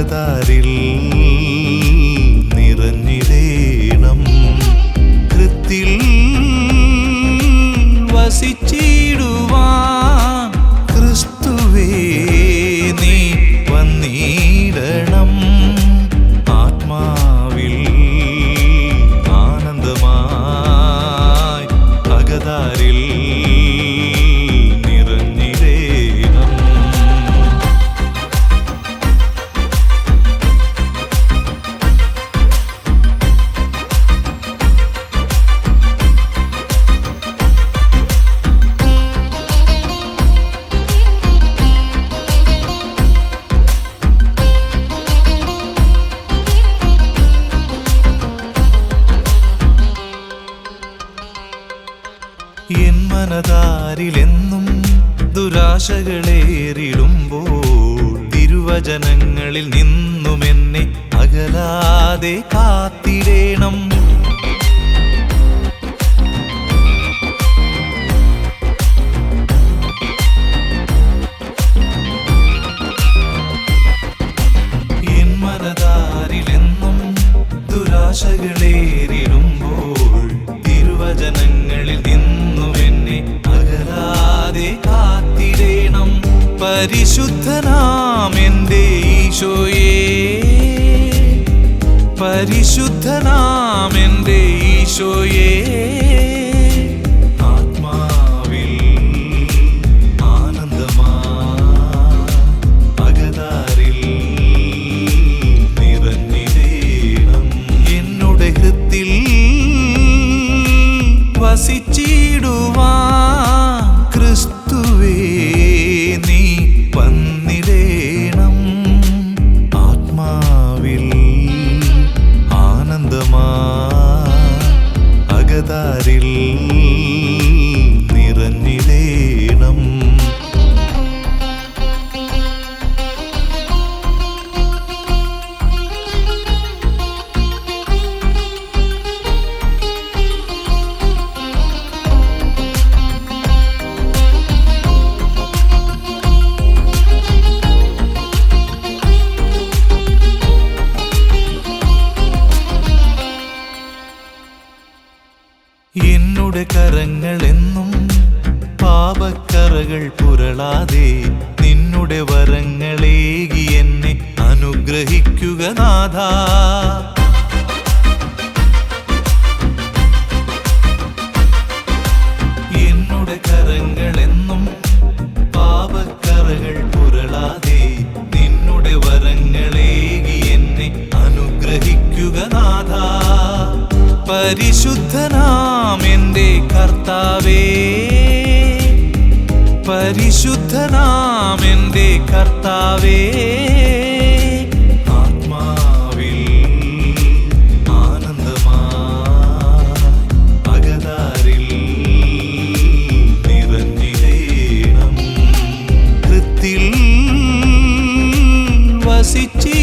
പാരതാരിൽ നിറഞ്ഞിടേണം. കൃത്തിൽ വസിച്ചേ മനതാരിലെന്നും ദുരാശകളേറിടുമ്പോൾ തിരുവചനങ്ങളിൽ നിന്നും എന്നെ അകലാതെ കാത്തിടേണം. പരിശുദ്ധനാം എന്റെ ഈശോയേ പരിശുദ്ധനാം എന്റെ ഈശോയേ അകതാരിൽ എന്നുടെ കരങ്ങളെന്നും പാപക്കറകൾ പുരളാതെ നിന്നുടെ വരങ്ങളേകി എന്നെ അനുഗ്രഹിക്കുക നാഥ. എന്നുടെ കരങ്ങളെന്നും പാപക്കറകൾ പുരളാതെ നിന്നുടെ വരങ്ങളേകി എന്നെ അനുഗ്രഹിക്കുക നാഥ. പരിശുദ്ധനാം കർത്താവേ പരിശുദ്ധനാം എന്റെ കർത്താവേ വസിച്ചീ